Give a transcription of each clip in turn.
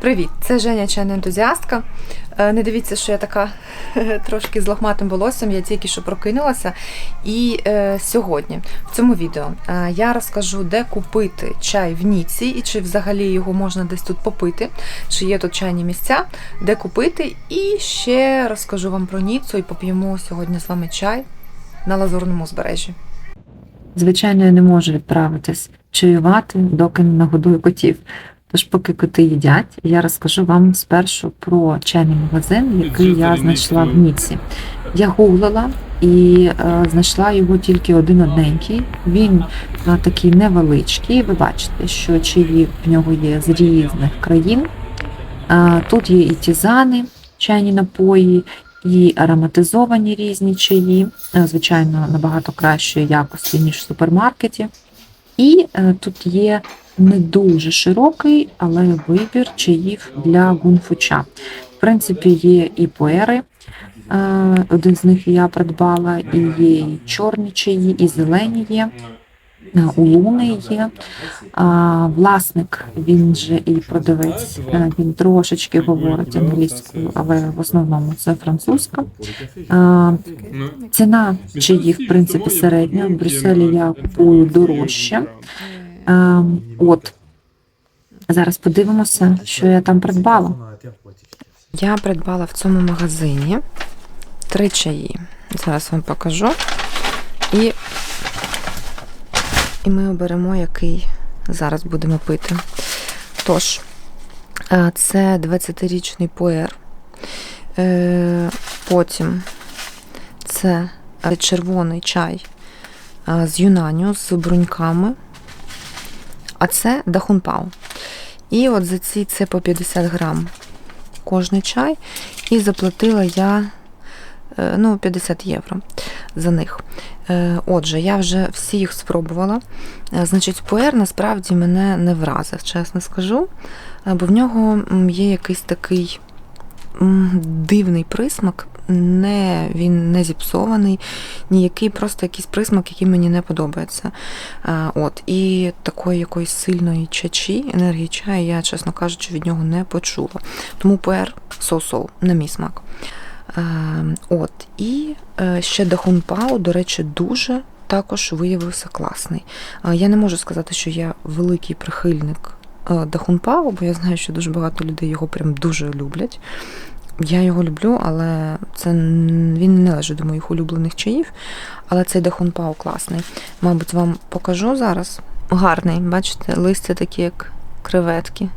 Привіт, це Женя чайна ентузіастка. Е, Не дивіться, що я така трошки з лохматим волоссям, я тільки що прокинулася. І е, сьогодні в цьому відео е, я розкажу, де купити чай в Ніці і чи взагалі його можна десь тут попити, чи є тут чайні місця, де купити. І ще розкажу вам про Ніцу і поп'ємо сьогодні з вами чай на Лазурному узбережжі. Звичайно, я не можу відправитись чаювати, доки не нагодую котів. Тож, поки коти їдять, я розкажу вам спершу про чайний магазин, який я знайшла в Ніці. Я гуглила і е, знайшла його тільки один одненький. Він е, такий невеличкий. Ви бачите, що чаї в нього є з різних країн. Е, тут є і тізани, чайні напої, і ароматизовані різні чаї, е, звичайно, набагато кращої якості, ніж в супермаркеті. І е, тут є не дуже широкий, але вибір чаїв для гунфуча. В принципі, є і поери. е, Один з них я придбала, і є і чорні чаї, і зелені є. е, Улуни є. А, Власник, він же і продавець, е, він трошечки говорить англійською, але в основному це французька. А, Ціна чаїв, в принципі, середня. В Брюсселі я купую дорожче. А, От. Зараз подивимося, що я там придбала. Я придбала в цьому магазині три чаї. Зараз вам покажу. І, і ми оберемо, який зараз будемо пити. Тож, е, це 20-річний пуер. Е, Потім це е, червоний чай е, з юнаню, з бруньками. А це дахунпау. І от за ці це по 50 грам кожний чай, і заплатила я е, ну, 50 євро за них. Е, Отже, я вже всі їх спробувала. Е, Значить, пуер насправді мене не вразив, чесно скажу, бо в нього є якийсь такий дивний присмак. Не, він не зіпсований, ніякий, просто якийсь присмак, який мені не подобається. От, і такої якоїсь сильної чачі, енергії чаю, я, чесно кажучи, від нього не почула. Тому пуер соу-соу, на мій смак. От, і е, ще Дахунпау, до речі, дуже також виявився класний. Я не можу сказати, що я великий прихильник е, Дахунпау, бо я знаю, що дуже багато людей його прям дуже люблять. Я його люблю, але це він не належить до моїх улюблених чаїв. Але цей Дахунпау класний. Мабуть, вам покажу зараз. Гарний, бачите, листя такі, як креветки.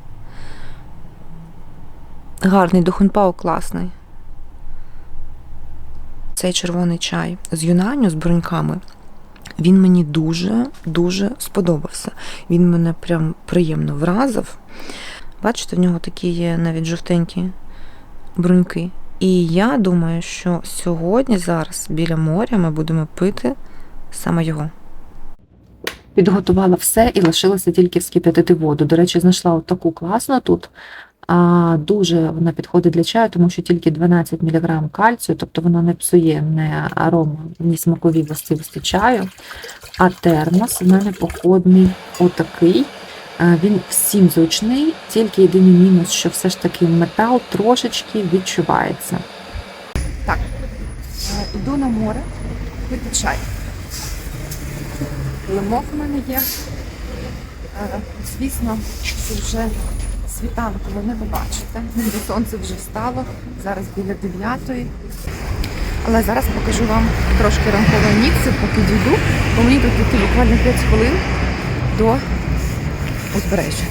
Гарний Дахунпау класний. Цей червоний чай з юнаню, з бруньками. Він мені дуже-дуже сподобався. Він мене прям приємно вразив. Бачите, в нього такі є навіть жовтенькі бруньки. І я думаю, що сьогодні, зараз біля моря, ми будемо пити саме його. Підготувала все і лишилося тільки вскип'ятити воду. До речі, знайшла от таку класну тут. А, дуже вона підходить для чаю, тому що тільки 12 мг кальцію, тобто вона не псує не арому, ні смакові властивості чаю. А термос в мене походний отакий. Він всім зручний, тільки єдиний мінус, що все ж таки метал трошечки відчувається. Так, йду на море пити чай. Лимок в мене є. Е, Звісно, це вже світанку ви не побачите. Сонце вже встало, зараз біля 9. Але зараз покажу вам трошки ранкової нікси, поки дійду, бо мені тут йти буквально 5 хвилин до узбережжя.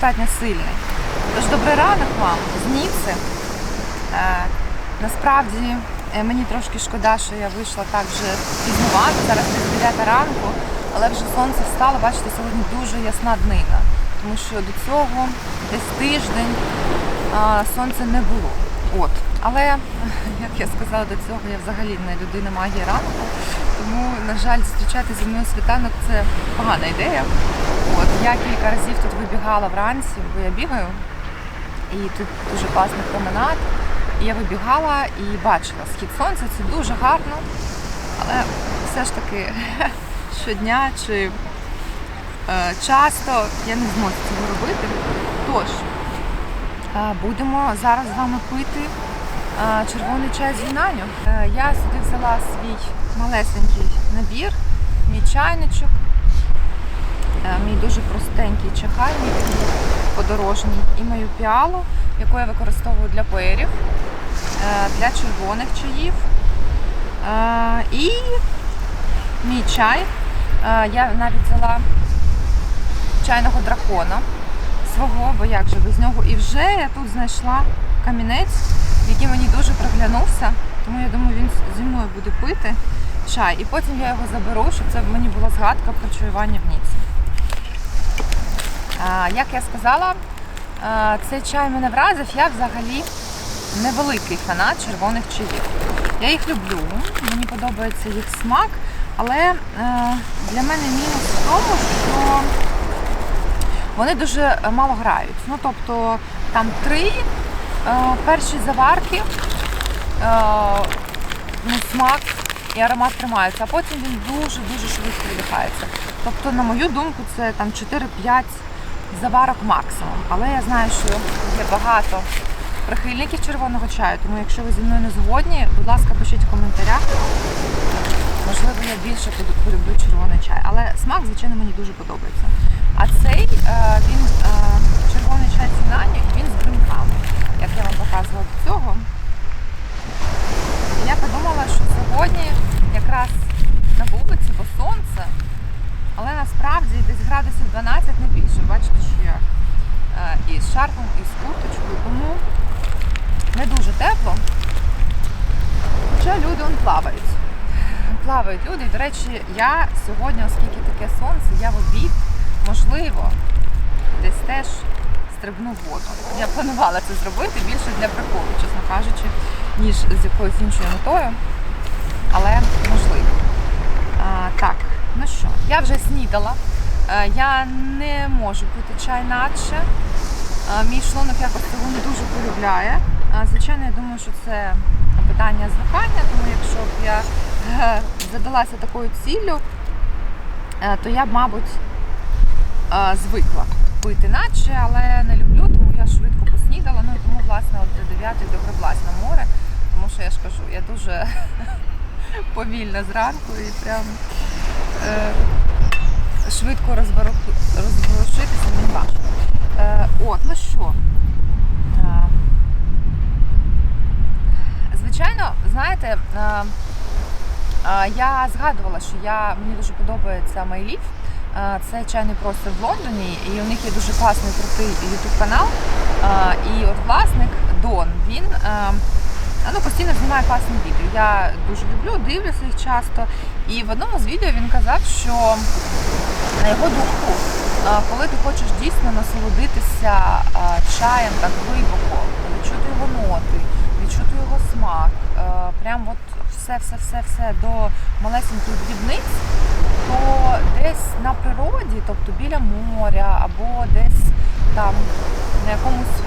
Достатньо сильний. Тож добрий ранок вам з Ніци. Е, насправді е, мені трошки шкода, що я вийшла так вже пізнувати. Зараз десь 9 ранку, але вже сонце встало. Бачите, сьогодні дуже ясна днина, тому що до цього десь тиждень а, сонця не було. От. Але, як я сказала до цього, я взагалі не людина магії ранку, тому, на жаль, зустрічати зі мною світанок це погана ідея. От, я кілька разів тут вибігала вранці, бо я бігаю, і тут дуже класний променад. І я вибігала і бачила схід сонця, це дуже гарно, але все ж таки щодня чи е, часто я не зможу цього робити. Тож, е, будемо зараз з вами пити червоний чай з юнаню. Е, я сюди взяла свій малесенький набір, мій чайничок, е, мій дуже простенький чахальник подорожній і мою піалу, яку я використовую для поерів, е, для червоних чаїв. І мій чай. Я навіть взяла чайного дракона свого, бо як же без нього. І вже я тут знайшла камінець, який мені дуже приглянувся. Тому я думаю, він зі мною буде пити чай. І потім я його заберу, щоб це мені була згадка про чаювання в Ніці. Як я сказала, цей чай мене вразив. Я взагалі невеликий фанат червоних чаїв. Я їх люблю, мені подобається їх смак, але е, для мене мінус в тому, що вони дуже мало грають. Ну, тобто там три перші заварки, е, ну, смак і аромат тримаються, а потім він дуже-дуже швидко видихається. Тобто, на мою думку, це там 4-5 заварок максимум. Але я знаю, що є багато прихильників червоного чаю, тому якщо ви зі мною не згодні, будь ласка, пишіть в коментарях. Можливо, я більше полюблю червоний чай, але смак, звичайно, мені дуже подобається. А цей е, він е, червоний чай цінані, він з гримками, як я вам показувала до цього. І я подумала, що сьогодні якраз на вулиці, бо сонце, але насправді десь градусів 12 не більше. Бачите, що я е, і з шарфом, і з курточкою, тому не дуже тепло. Хоча люди он плавають. Плавають люди. До речі, я сьогодні, оскільки таке сонце, я в обід, можливо, десь теж стрибну воду. Я планувала це зробити більше для приколу, чесно кажучи, ніж з якоюсь іншою метою. Але можливо. А, так, ну що, я вже снідала. Е, Я не можу пити чай надше. Е, Мій шлунок якось цього не дуже полюбляє. Е, Звичайно, я думаю, що це питання звикання, тому якщо б я е, задалася такою ціллю, то я б, мабуть, звикла пити надше, але не люблю, тому я швидко поснідала. Ну і тому, власне, от до 9 добре на море, тому що я ж кажу, я дуже повільна зранку і прям е, швидко розворушитися мені важко. Е, от, ну що. Е, звичайно, знаєте, е, е, я згадувала, що я, мені дуже подобається MyLeaf. Це чайний простір в Лондоні, і у них є дуже класний крутий YouTube канал. І от власник Дон, він ну, постійно знімає класні відео. Я дуже люблю, дивлюся їх часто. І в одному з відео він казав, що на його думку, коли ти хочеш дійсно насолодитися чаєм так глибоко, відчути його ноти, відчути його смак, прям от все-все-все-все до малесеньких дрібниць, то десь на природі, тобто біля моря або десь там на якомусь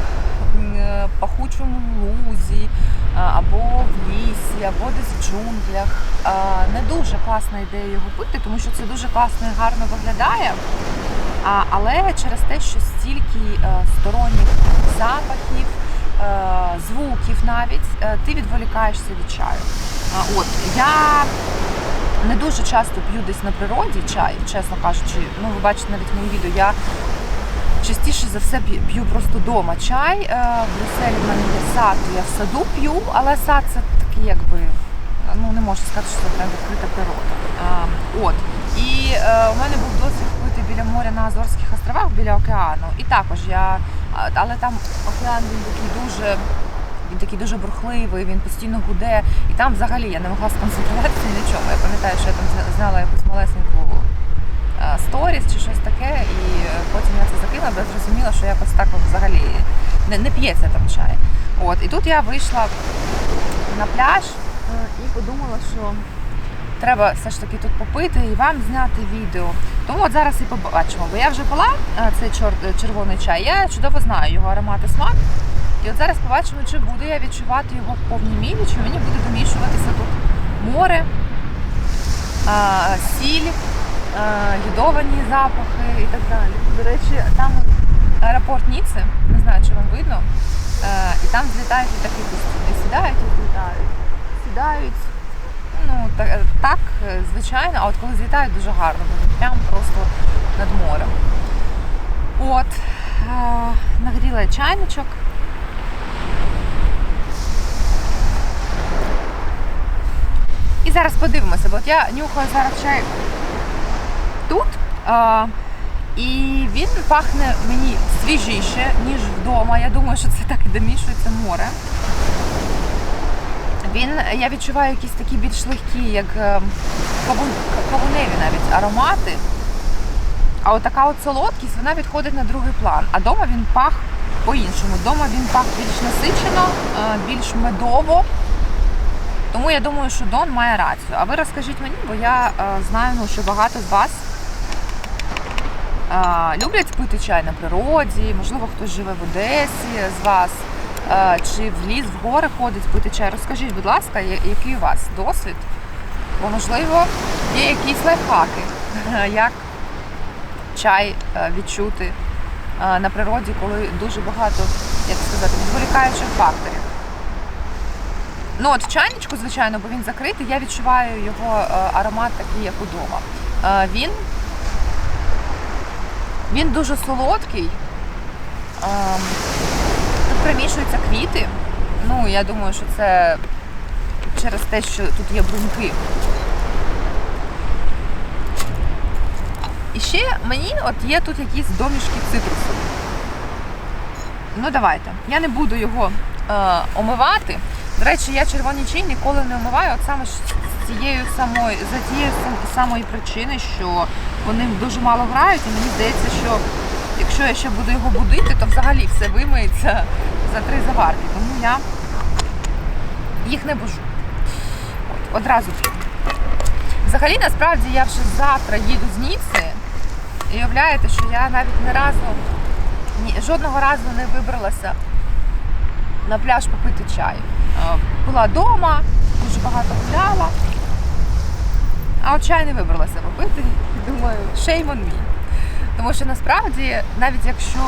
е, пахучому лузі, або в лісі, або десь в джунглях. Не дуже класна ідея його пити, тому що це дуже класно і гарно виглядає. Але через те, що стільки е, сторонніх запахів, е, звуків навіть, е, ти відволікаєшся від чаю. От я не дуже часто п'ю десь на природі чай, чесно кажучи. Ну, ви бачите навіть мої відео. Я частіше за все п'ю- просто вдома чай. Е, В Брюсселі в мене є сад, я в саду п'ю, але сад це такий якби. Ну, не можу сказати, що це прям відкрита природа. От. І е, у мене був досвід пити біля моря на Азорських островах, біля океану. І також я. Але там океан він такий дуже. Він такий дуже бурхливий, він постійно гуде. І там взагалі я не могла сконцентруватися ні на чому. Я пам'ятаю, що я там зняла якусь малесеньку е, сторіс чи щось таке, і е, потім я це закинула, бо я зрозуміла, що якось так взагалі не, не п'ється там чай. От, і тут я вийшла на пляж е, і подумала, що треба все ж таки тут попити і вам зняти відео. Тому от зараз і побачимо, бо я вже пила цей червоний чай, я чудово знаю його аромат і смак. І от зараз побачимо, чи буду я відчувати його в повній мірі, чи мені буде домішуватися тут море, а, сіль, а, йодовані запахи і так далі. До речі, там аеропорт Ніци, не знаю, чи вам видно, і там злітають літаки постійно. Сідають і злітають. Сідають. Ну, так, так, звичайно, а от коли злітають, дуже гарно, вони прямо просто над морем. От, нагріла чайничок. І зараз подивимося, бо от я нюхаю зараз чай тут. А, і він пахне мені свіжіше, ніж вдома. Я думаю, що це так і домішується море. Він, я відчуваю якісь такі більш легкі, як е, кавуневі навіть аромати. А от така от солодкість, вона відходить на другий план. А дома він пах по-іншому. Дома він пах більш насичено, е, більш медово. Тому я думаю, що Дон має рацію. А ви розкажіть мені, бо я е, знаю, ну, що багато з вас е, люблять пити чай на природі, можливо, хтось живе в Одесі з вас, е, чи в ліс, в гори ходить пити чай. Розкажіть, будь ласка, який у вас досвід? Бо, можливо, є якісь лайфхаки, як чай відчути на природі, коли дуже багато, як сказати, відволікаючих факторів. Ну от чайничку, звичайно, бо він закритий, я відчуваю його е, аромат такий, як удома. Е, він, він дуже солодкий. Ем, Тут примішуються квіти. Ну, я думаю, що це через те, що тут є бруньки. І ще мені от є тут якісь домішки цитрусу. Ну давайте. Я не буду його е, омивати. До речі, я червоні чай ніколи не омиваю, от саме з цією самою, за тією самої причини, що вони дуже мало грають, і мені здається, що якщо я ще буду його будити, то взагалі все вимиється за три заварки. Тому я їх не бужу. От, одразу. Взагалі, насправді, я вже завтра їду з Ніци, і уявляєте, що я навіть не разу, ні, жодного разу не вибралася на пляж попити чай. Була вдома, дуже багато гуляла. А от чай не вибралася попити. І Думаю, shame on me. Тому що насправді, навіть якщо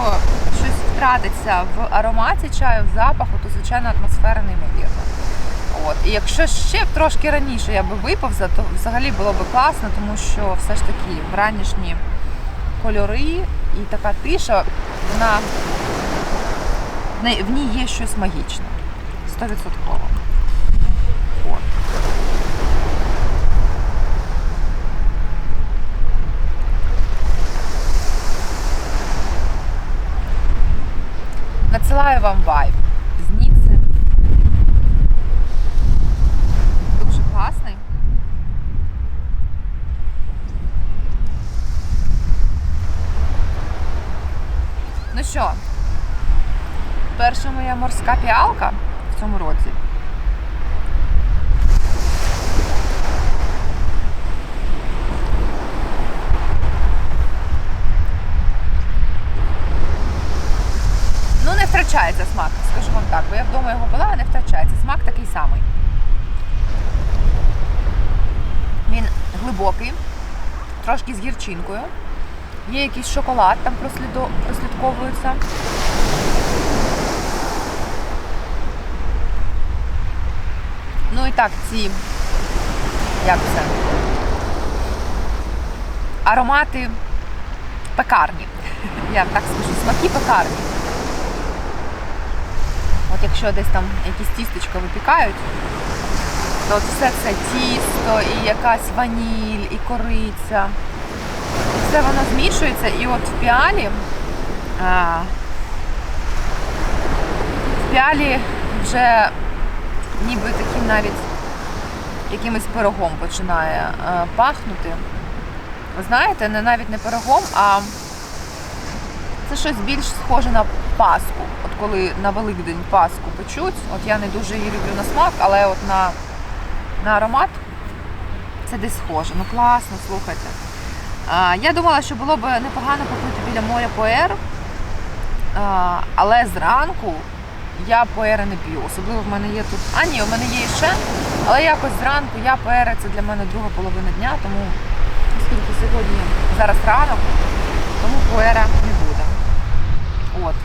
щось втратиться в ароматі чаю, в запаху, то звичайно атмосфера неймовірна. От. І якщо ще б трошки раніше я би виповзла, то взагалі було б класно, тому що все ж таки вранішні кольори і така тиша, вона в в ній є щось магічне. Стовідсотково. От. Надсилаю вам вайб з Ніци. Дуже класний. Ну що, перша моя морська піалка в цьому році. Ну, не втрачається смак, скажу так, бо я вдома його пила, не втрачається. Смак такий самий. Він глибокий, трошки з гірчинкою. Є якийсь шоколад, там прослідковується. Ну і так, ці, як це? Аромати пекарні. Я так скажу, смаки пекарні. От якщо десь там якісь тістечка випікають, то все це тісто, і якась ваніль, і кориця. все воно змішується, і от в піалі. А, в піалі вже ніби таким навіть якимось пирогом починає е, пахнути. Знаєте, не навіть не пирогом, а це щось більш схоже на паску. От коли на Великдень паску печуть, от я не дуже її люблю на смак, але от на, на аромат це десь схоже. Ну класно, слухайте. А, я думала, що було б непогано попити біля моря поер, а, але зранку я поери не п'ю. Особливо в мене є тут. А ні, у мене є ще, але якось зранку я поери це для мене друга половина дня, тому оскільки сьогодні зараз ранок, тому поера не буде. От.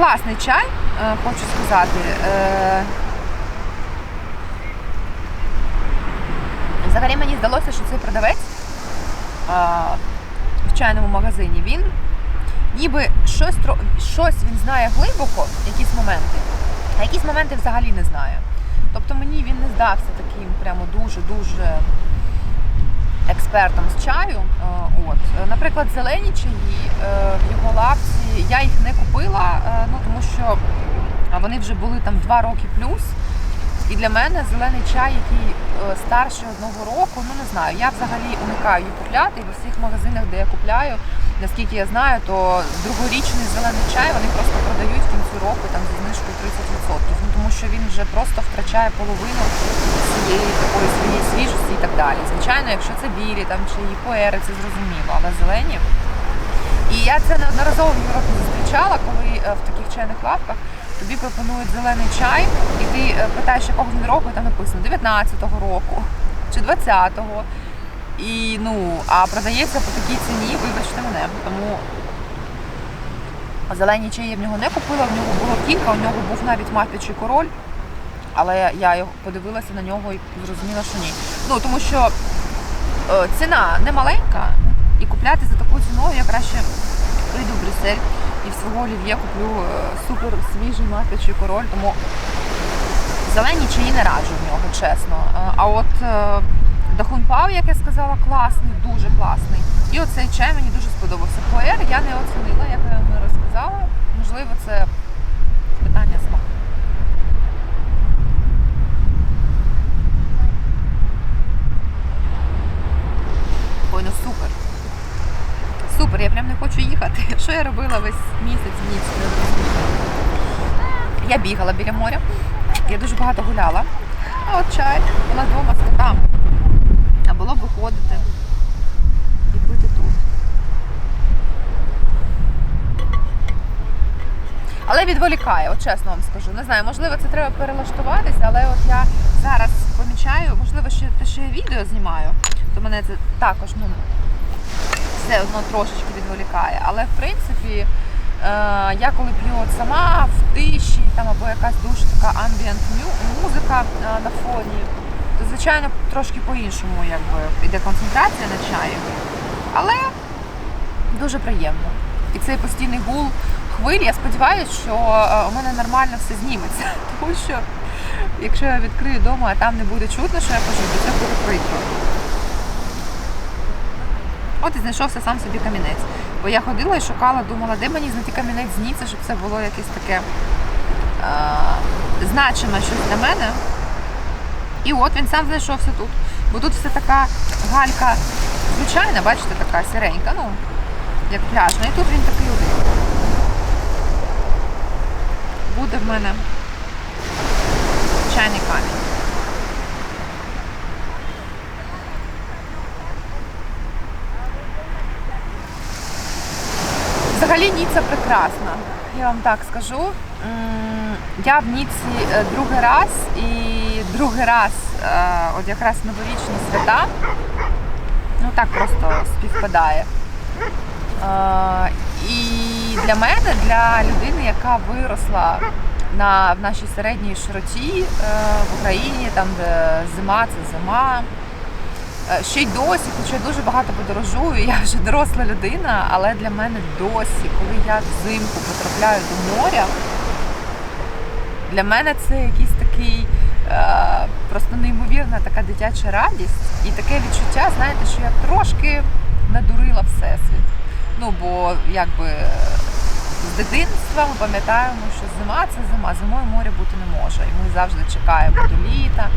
Класний чай, е, хочу сказати. Е, Взагалі мені здалося, що цей продавець в чайному магазині він ніби щось, щось він знає глибоко, якісь моменти, а якісь моменти взагалі не знає. Тобто мені він не здався таким прямо дуже-дуже експертом з чаю. Е, От. Наприклад, зелені чаї е, в його лапці я їх не купила, е, ну тому що вони вже були там два роки плюс. І для мене зелений чай, який старше одного року, ну не знаю, я взагалі уникаю купляти. І в усіх магазинах, де я купляю, наскільки я знаю, то другорічний зелений чай вони просто продають в кінці року там зі знижкою 30%. Ну тому що він вже просто втрачає половину цієї такої своєї свіжості і так далі. Звичайно, якщо це білі там чи поери, це зрозуміло, але зелені. І я це неодноразово в Європі зустрічала, коли е, в таких чайних лавках тобі пропонують зелений чай, і ти е, питаєш, якого він року, і там написано 19-го року чи 20-го. І ну, а продається по такій ціні, вибачте мене. Тому зелені чаї я в нього не купила, в нього було кілька, у нього був навіть мапічий король. Але я подивилася на нього і зрозуміла, що ні. Ну тому що е, ціна не маленька, і купляти за таку ціну я краще прийду в Брюссель і в свого олів'є куплю е, супер свіжий маточий король, тому зелені чаї не раджу в нього, чесно. Е, А от е, Дахунпау, як я сказала, класний, дуже класний. І оцей чай мені дуже сподобався. Поер я не оцінила, як я вам розказала. Можливо, це питання смаку. Ой, ну супер. Супер, я прям не хочу їхати. Що я робила весь місяць, ніч. Я бігала біля моря, я дуже багато гуляла. А от чай у нас вдома виходити і пити тут. Але відволікає, от чесно вам скажу. Не знаю, можливо, це треба перелаштуватися, але от я зараз помічаю, можливо, ще я відео знімаю, то мене це також ну, все одно трошечки відволікає. Але в принципі, е, я коли п'ю от сама в тиші, там або якась дуже така амбієнт музика е, на фоні, звичайно трошки по-іншому якби йде концентрація на чаї. Але дуже приємно. І цей постійний гул хвиль, я сподіваюся, що е, у мене нормально все зніметься. Тому що якщо я відкрию вдома, а там не буде чутно, що я кажу, то це буде прикро. От і знайшовся сам собі камінець. Бо я ходила і шукала, думала, де мені знайти камінець з щоб це було якесь таке е, значиме щось для мене. І от він сам знайшовся тут. Бо тут все така галька звичайна, бачите, така сіренька, ну, як пляжна. І тут він такий один. Буде в мене чайний камінь. Взагалі Ніцца прекрасна, я вам так скажу. Я в Ніці е, другий раз і другий раз, е, от якраз новорічні свята, ну так просто співпадає. Е, І для мене, для людини, яка виросла на, в нашій середній широті в Україні, там де зима це зима. Ще й досі, хоча я дуже багато подорожую, я вже доросла людина, але для мене досі, коли я взимку потрапляю до моря, для мене це якийсь такий е, просто неймовірна така дитяча радість і таке відчуття, знаєте, що я трошки надурила всесвіт. Ну, бо якби з дитинства ми пам'ятаємо, що зима це зима, зимою моря бути не може. І ми завжди чекаємо до літа,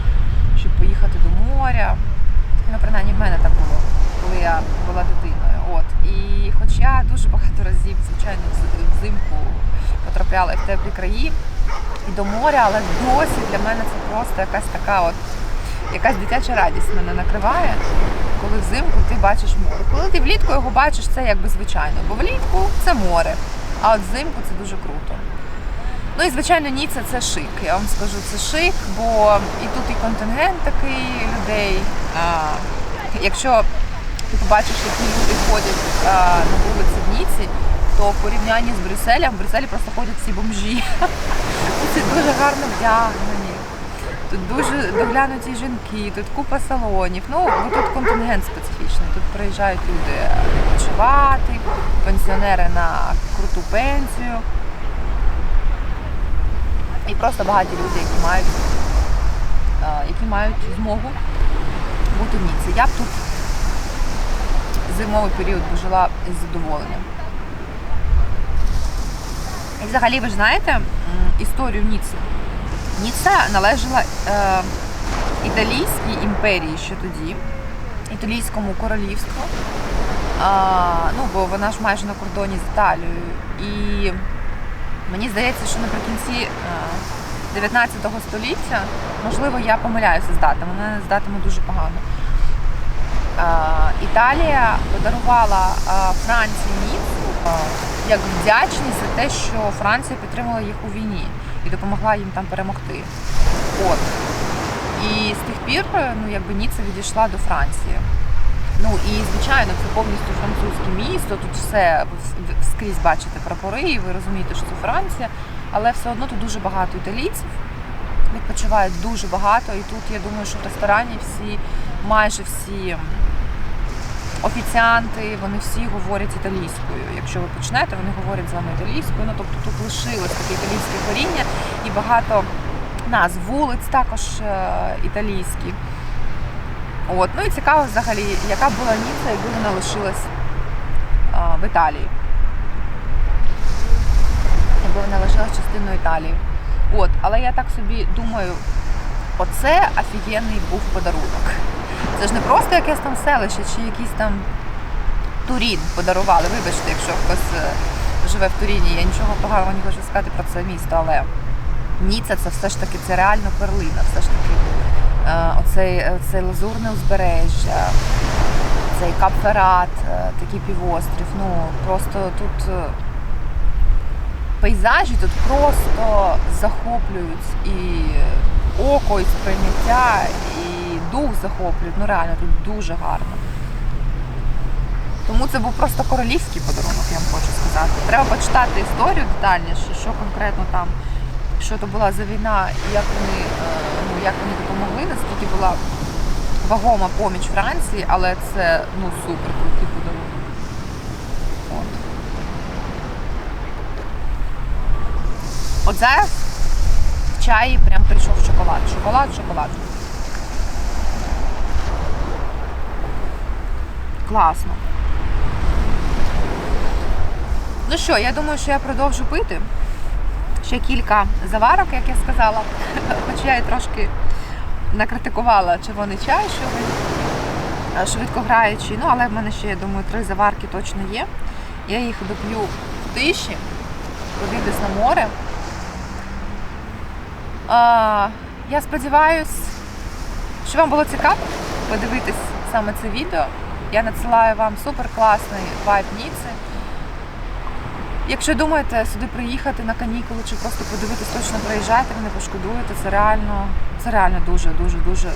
щоб поїхати до моря. Ну, принаймні в мене так було, коли я була дитиною. От. І хоч я дуже багато разів, звичайно, взимку потрапляла в теплі краї, і до моря, але досі для мене це просто якась така от якась дитяча радість мене накриває, коли взимку ти бачиш море. Коли ти влітку його бачиш, це якби звичайно, бо влітку це море, а от взимку це дуже круто. Ну і звичайно, Ніцца це шик. Я вам скажу, це шик, бо і тут і контингент такий людей. А, якщо ти побачиш, які люди ходять а, на вулиці в Ніці, то в порівнянні з Брюсселем, в Брюсселі просто ходять всі бомжі. Всі дуже гарно вдягнені. Тут дуже доглянуті жінки, тут купа салонів. Ну, бо тут контингент специфічний. Тут приїжджають люди відпочивати, пенсіонери на круту пенсію. І просто багаті люди, які мають, е, які мають змогу бути в Ніці. Я б тут зимовий період жила із задоволенням. І взагалі, ви ж знаєте історію Ніци. Ніцца належала е, італійській імперії ще тоді, італійському королівству. А, ну, бо вона ж майже на кордоні з Італією. І мені здається, що наприкінці е, 19 століття, можливо, я помиляюся з датами, мене з датами дуже погано. Е, Італія подарувала е, Франції Ніццу е, як вдячність за те, що Франція підтримала їх у війні і допомогла їм там перемогти. От. І з тих пір ну, якби Ніцца відійшла до Франції. Ну і звичайно, це повністю французьке місто. Тут все скрізь бачите прапори, і ви розумієте, що це Франція, але все одно тут дуже багато італійців. Відпочивають дуже багато, і тут я думаю, що в ресторані всі, майже всі офіціанти, вони всі говорять італійською. Якщо ви почнете, вони говорять з вами італійською. Ну тобто тут лишилось таке італійське коріння і багато назв вулиць також е, італійські. От. Ну і цікаво взагалі, яка була Ніцца, якби вона лишилась а, в Італії. Якби вона лишилась частиною Італії. От, але я так собі думаю, оце офігенний був подарунок. Це ж не просто якесь там селище чи якийсь там Турін подарували. Вибачте, якщо хтось е, живе в Туріні, я нічого поганого не хочу сказати про це місто, але Ніцца це все ж таки це реально перлина, все ж таки е, оцей, оцей лазурне узбережжя, цей Капферат, е, такий півострів. Ну просто тут е, пейзажі тут просто захоплюють і око, і сприйняття, дух захоплюють. Ну реально тут дуже гарно. Тому це був просто королівський подарунок, я вам хочу сказати. Треба почитати історію детальніше, що конкретно там, що то була за війна, і як вони, е, ну, як вони допомогли, наскільки була вагома поміч Франції, але це ну, супер крутий подарунок. От. От зараз в чаї прям прийшов шоколад. Шоколад, шоколад. Класно. Ну що, я думаю, що я продовжу пити. Ще кілька заварок, як я сказала. Хоч я і трошки накритикувала червоний чай, що він е, швидко граючий. Ну, але в мене ще, я думаю, три заварки точно є. Я їх доп'ю в тиші, подивлюсь на море. А, я сподіваюсь, що вам було цікаво подивитись саме це відео. Я надсилаю вам супер класний вайб Ніци. Якщо думаєте сюди приїхати на канікули чи просто подивитись, точно приїжджайте, ви не пошкодуєте. Це реально, це реально дуже, дуже, дуже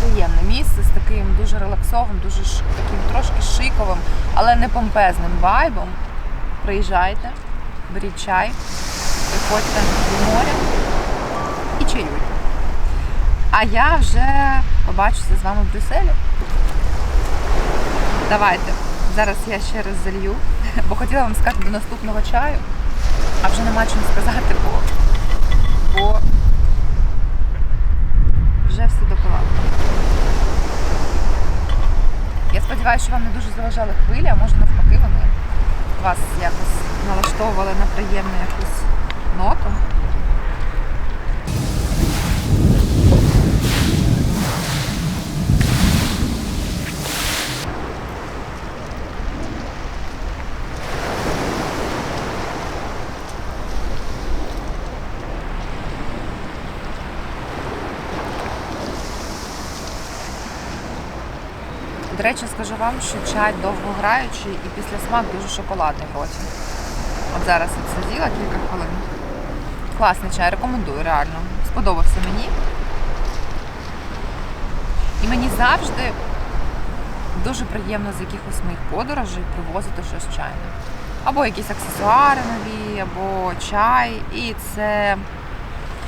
приємне місце з таким дуже релаксовим, дуже таким трошки шиковим, але не помпезним вайбом. Приїжджайте, беріть чай, приходьте до моря і чаюйте. А я вже побачуся з вами в Брюсселі. Давайте. Зараз я ще раз залью, бо хотіла вам сказати до наступного чаю, а вже нема чим сказати, бо, бо вже все допила. Я сподіваюся, що вам не дуже заважали хвилі, а може навпаки вони вас якось налаштовували на приємну якусь ноту. До речі, скажу вам, що чай довгограючий і після смак дуже шоколадний в. От зараз от сиділа кілька хвилин. Класний чай, рекомендую, реально. Сподобався мені. І мені завжди дуже приємно з якихось моїх подорожей привозити щось чайне. Або якісь аксесуари нові, або чай. І це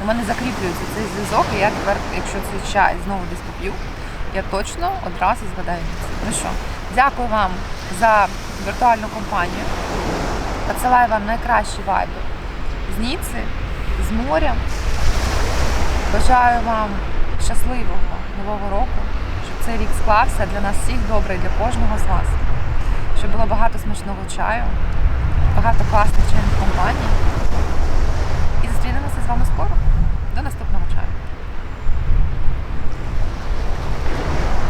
у мене закріплюється цей зв'язок, і я тепер, якщо цей чай знову десь поп'ю, я точно одразу згадаю Ну що, дякую вам за віртуальну компанію. Надсилаю вам найкращі вайби з Ніци, з моря. Бажаю вам щасливого нового року, щоб цей рік склався для нас всіх добре і для кожного з вас. Щоб було багато смачного чаю, багато класних чайних компаній. І зустрінемося з вами скоро. До наступного чаю.